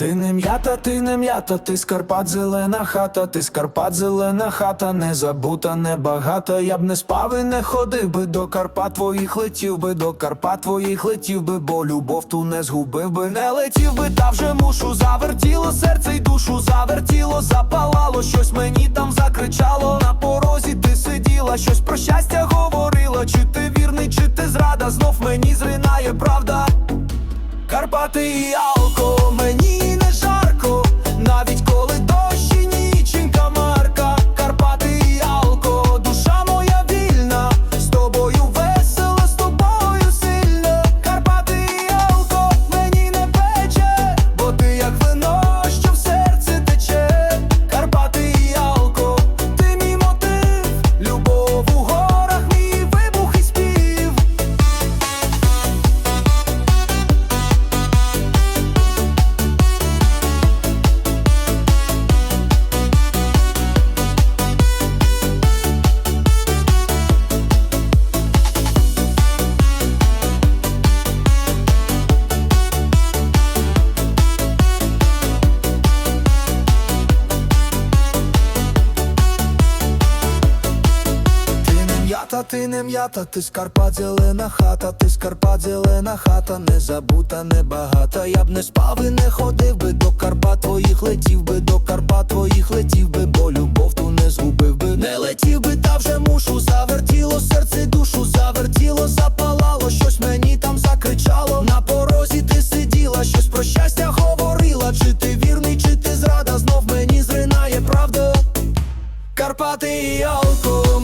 Ти не м'ята, ти не м'ята, ти з Карпат зелена хата, ти з Карпат зелена хата, не забута, не багата. Я б не спав і не ходив би до Карпат твоїх летів би, до Карпат твоїх летів би, бо любов ту не згубив би, не летів би, та вже мушу завертіло серце й душу, завертіло, запалало, щось мені там закричало. На порозі ти сиділа, щось про щастя говорила. Чи ти вірний, чи ти зрада, знов мені зринає правда. Карпати і алко, мені ти не м'ята, ти з зелена хата, ти з Карпат зелена хата, не забута, не багата. Я б не спав і не ходив би до Карпат твоїх летів би, до Карпат твоїх летів би, бо любов ту не згубив би, не летів би, та вже мушу, завертіло серце душу, завертіло, запалало, щось мені там закричало. На порозі ти сиділа, щось про щастя говорила. Чи ти вірний, чи ти зрада, знов мені зринає правда. Карпати і алко,